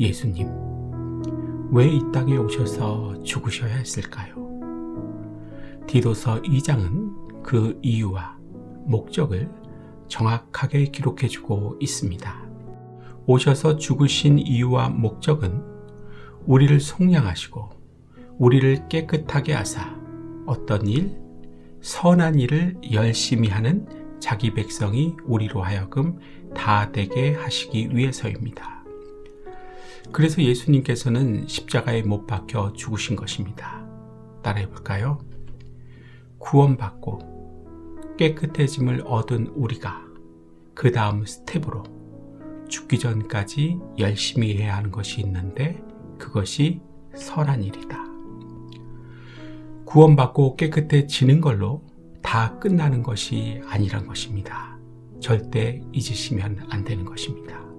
예수님, 왜 이 땅에 오셔서 죽으셔야 했을까요? 디도서 2장은 그 이유와 목적을 정확하게 기록해주고 있습니다. 오셔서 죽으신 이유와 목적은 우리를 속량하시고 우리를 깨끗하게 하사 어떤 일, 선한 일을 열심히 하는 자기 백성이 우리로 하여금 다 되게 하시기 위해서입니다. 그래서 예수님께서는 십자가에 못 박혀 죽으신 것입니다. 따라해 볼까요? 구원받고 깨끗해짐을 얻은 우리가 그 다음 스텝으로 죽기 전까지 열심히 해야 하는 것이 있는데 그것이 선한 일이다. 구원받고 깨끗해지는 걸로 다 끝나는 것이 아니란 것입니다. 절대 잊으시면 안 되는 것입니다.